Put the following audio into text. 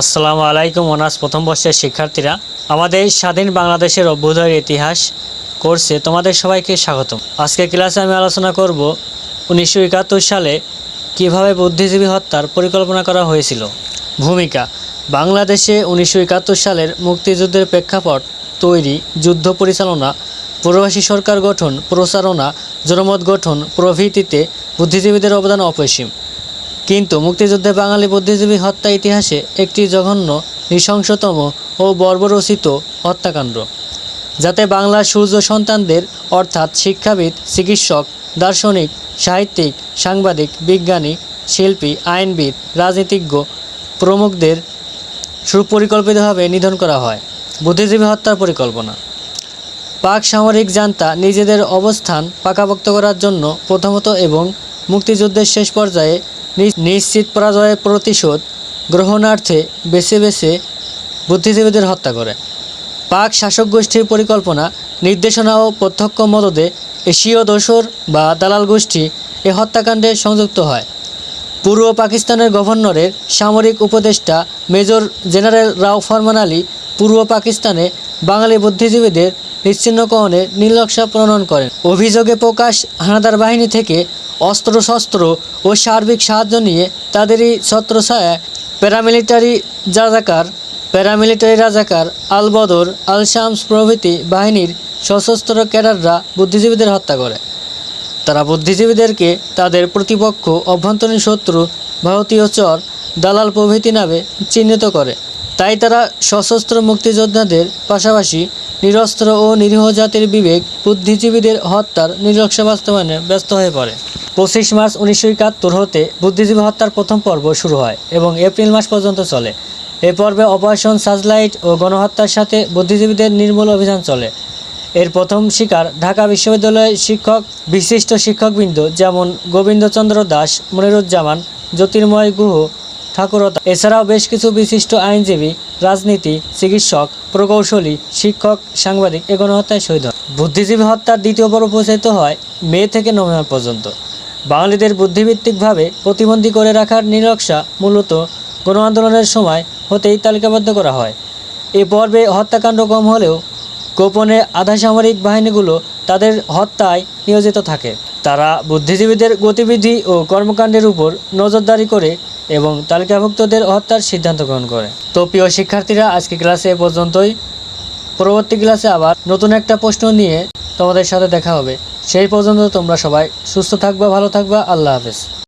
আসসালামু আলাইকুম অনার্স প্রথম বর্ষের শিক্ষার্থীরা। আমাদের স্বাধীন বাংলাদেশের অভ্যুদয়ের ইতিহাস কোর্সে তোমাদের সবাইকে স্বাগতম। আজকে ক্লাসে আমি আলোচনা করব উনিশশো একাত্তর সালে কীভাবে বুদ্ধিজীবী হত্যার পরিকল্পনা করা হয়েছিল। ভূমিকা, বাংলাদেশে উনিশশো একাত্তর সালের মুক্তিযুদ্ধের প্রেক্ষাপট তৈরি, যুদ্ধ পরিচালনা, প্রবাসী সরকার গঠন, প্রচারণা, জনমত গঠন প্রভৃতিতে বুদ্ধিজীবীদের অবদান অপরিসীম। কিন্তু মুক্তিযুদ্ধে বাঙালি বুদ্ধিজীবী হত্যা ইতিহাসে একটি জঘন্য, নৃশংসতম ও বর্বরচিত হত্যাকাণ্ড, যাতে বাংলার সূর্য সন্তানদের, অর্থাৎ শিক্ষাবিদ, চিকিৎসক, দার্শনিক, সাহিত্যিক, সাংবাদিক, বিজ্ঞানী, শিল্পী, আইনবিদ, রাজনীতিজ্ঞ প্রমুখদের সুপরিকল্পিতভাবে নিধন করা হয়। বুদ্ধিজীবী হত্যার পরিকল্পনা। পাক সামরিক জান্তা নিজেদের অবস্থান পাকাপোক্ত করার জন্য প্রথমত এবং মুক্তিযুদ্ধের শেষ পর্যায়ে নিশ্চিত পরাজয়ের প্রতিশোধ গ্রহণার্থে বেছে বেছে বুদ্ধিজীবীদের হত্যা করে। পাক শাসক গোষ্ঠীর পরিকল্পনা, নির্দেশনা ও প্রত্যক্ষ মদদে এশীয় দোসর বা দালাল গোষ্ঠী এ হত্যাকাণ্ডে সংযুক্ত হয়। পূর্ব পাকিস্তানের গভর্নরের সামরিক উপদেষ্টা মেজর জেনারেল রাও ফরমান আলী পূর্ব পাকিস্তানে বাঙালি বুদ্ধিজীবীদের নিশ্চিহ্নকরণে নীলনকশা প্রণয়ন করেন। অভিযোগে প্রকাশ, হানাদার বাহিনী থেকে অস্ত্রশস্ত্র ও সার্বিক সাহায্য নিয়ে তাদেরই ছত্রছায়ায় প্যারামিলিটারি রাজাকার প্যারামিলিটারি রাজাকার আল বদর আল শামস প্রভৃতি বাহিনীর সশস্ত্র ক্যাডাররা বুদ্ধিজীবীদের হত্যা করে। তারা বুদ্ধিজীবীদেরকে তাদের প্রতিপক্ষ, অভ্যন্তরীণ শত্রু, ভারতীয় চর, দালাল প্রভৃতি নামে চিহ্নিত করে। তাই তারা সশস্ত্র মুক্তিযোদ্ধাদের পাশাপাশি নিরস্ত্র ও নিরীহ জাতির বিবেক, বুদ্ধিজীবীদের হত্যার নিরক্ষ বাস্তবায়নে ব্যস্ত হয়ে পড়ে। পঁচিশ মার্চ উনিশশো একাত্তর হতে বুদ্ধিজীবী হত্যার প্রথম পর্ব শুরু হয় এবং এপ্রিল মাস পর্যন্ত চলে। এ পর্বে অপারেশন সার্চলাইট ও গণহত্যার সাথে বুদ্ধিজীবীদের নির্মূল অভিযান চলে। এর প্রথম শিকার ঢাকা বিশ্ববিদ্যালয়ের শিক্ষক, বিশিষ্ট শিক্ষকবৃন্দ যেমন গোবিন্দচন্দ্র দাস, মনিরুজ্জামান, জ্যোতির্ময় গুহ, ঠাকুরতা। এছাড়াও বেশ কিছু বিশিষ্ট আইনজীবী, রাজনীতি, চিকিৎসক, প্রকৌশলী, শিক্ষক, সাংবাদিক এ গণহত্যায় শহীদ হন। বুদ্ধিজীবী হত্যার দ্বিতীয় পর্ব প্রচারিত হয় মে থেকে নভেম্বর পর্যন্ত। বাঙালিদের বুদ্ধিভিত্তিকভাবে প্রতিবন্ধী করে রাখার নিরক্ষা মূলত গণ আন্দোলনের সময় হতেই তালিকাবদ্ধ করা হয়। এ পর্বে হত্যাকাণ্ড কম হলেও গোপনে আধা সামরিক বাহিনীগুলো তাদের হত্যায় নিয়োজিত থাকে। তারা বুদ্ধিজীবীদের গতিবিধি ও কর্মকাণ্ডের উপর নজরদারি করে এবং তালিকাভুক্তদের হত্যার সিদ্ধান্ত গ্রহণ করে। তো প্রিয় শিক্ষার্থীরা, আজকে ক্লাসে এ পর্যন্তই। পরবর্তী ক্লাসে আবার নতুন একটা প্রশ্ন নিয়ে তোমাদের সাথে দেখা হবে। সেই পর্যন্ত তোমরা সবাই সুস্থ থাকবা, ভালো থাকবা। আল্লাহ হাফেজ।